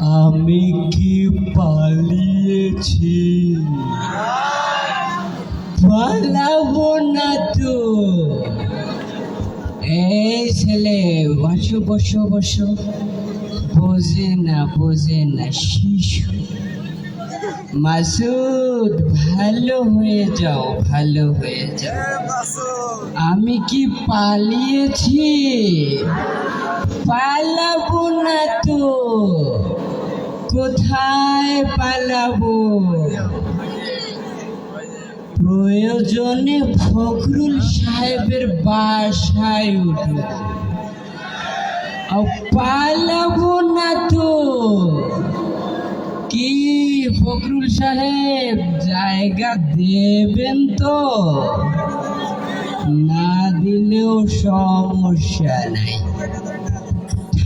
আমি কি পালিয়েছি? পালাবো না তো। এই ছেলে বসো বসো বসো। বোঝে না বোঝে না শিশু। মাসুদ ভালো হয়ে যাও ভালো হয়ে যাও। আমি কি পালিয়েছি? পালাবো না তো। কোথায় পালাবো? প্রয়োজনে ফখরুল সাহেবের বাসায় আর পালাবো না তো। কি ফখরুল সাহেব জায়গা দেবেন তো? না দিলেও সমস্যা নাই।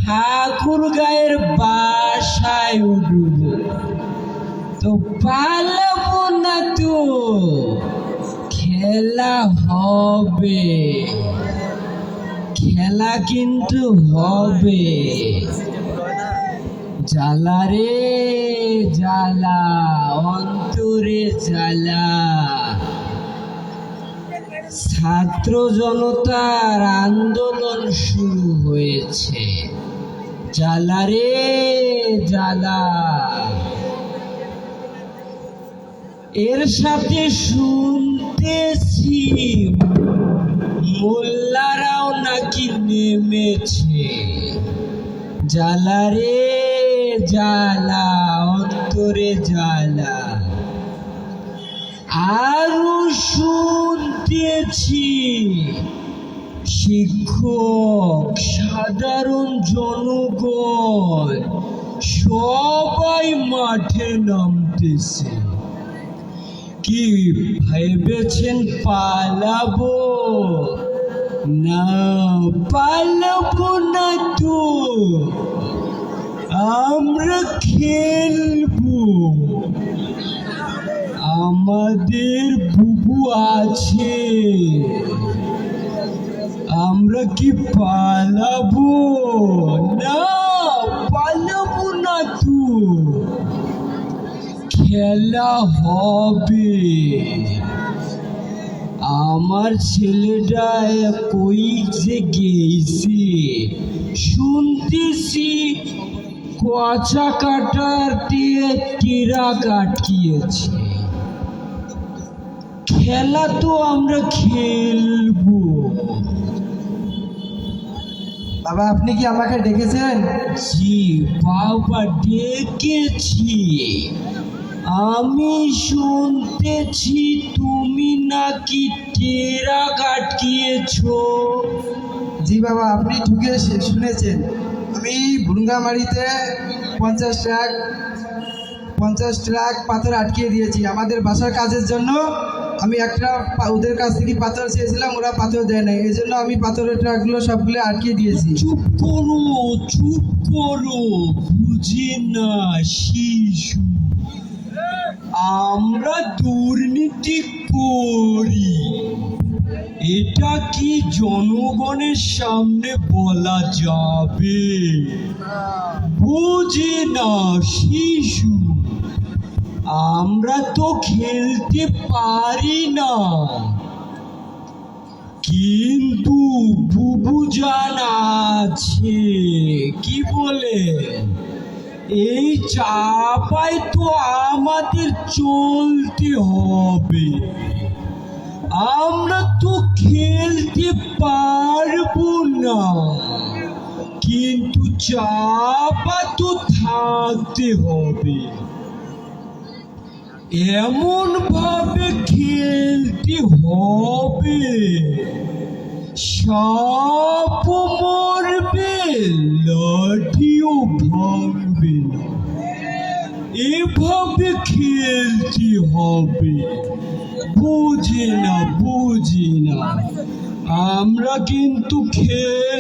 ঠাকুর গায়ের বাসায় উঠব। তো পালাবো না তো, খেলা হবে। খেলা কিন্তু হবে। জ্বালা রে জ্বালা, অন্তরে জ্বালা। ছাত্র জনতার আন্দোলন শুরু হয়েছে। জ্বালা রে, জ্বালা। এর সাথে শুনতেছি, মোল্লারাও নাকি নেমেছে। জ্বালা রে, জ্বালা, অন্তরে জ্বালা। আরও শুনতেছি শিক্ষক, সাধারণ জনগণ, সবাই মাঠে নামতেছে। কি ভেবেছেন পালাবো? না পালাবো না তো। আমরা খেলব। আমাদের বুবু আছে। আমরা কি পালাবো? না পালাবো না তো। খেলা হবে। আমার ছেলেটা কই যে গেছে? শুনতেছি কচা কাটার দিয়ে টিরা কাটিয়েছে। খেলা তো আমরা খেলব। বাবা আপনি কি আমাকে ডেকেছেন? জি বাবা ডেকেছি। আমি শুনতেছি তুমি নাকি টেরা কাটিয়েছো। জি বাবা আপনি শে- শুনেছেন। আমি ভুঙ্গামারিতে পঞ্চাশ ট্রাক পঞ্চাশ ট্রাক পাথর আটকিয়ে দিয়েছি। আমাদের বাসার কাজের জন্য আমি একটা ওদের কাছ থেকে পাথর চেয়েছিলাম, ওরা পাথর দেয় নাই। এই জন্য আমি পাথরের ট্রাকগুলো সবগুলো আটকিয়ে দিয়েছি। চুপ করো চুপ করো, বুঝে না শিশু। আমরা দুর্নীতি করি। এটা কি জনগণের সামনে বলা যাবে? বুঝে না শিশু। আমরা তো খেলতে পারি না। কিন্তু বুবু জান আছে, কি বলে? এই চাপায় তো আমাদের চলতে হবে। আমরা তো খেলতে পারব না। কিন্তু চাপা তো থাকতে হবে। এমন ভাবে খেলতে হবে। সাপ মরবে, লাঠিও ভাঙবে না। এভাবে খেলতে হবে। বুঝি না বুঝি না। আমরা কিন্তু খেলব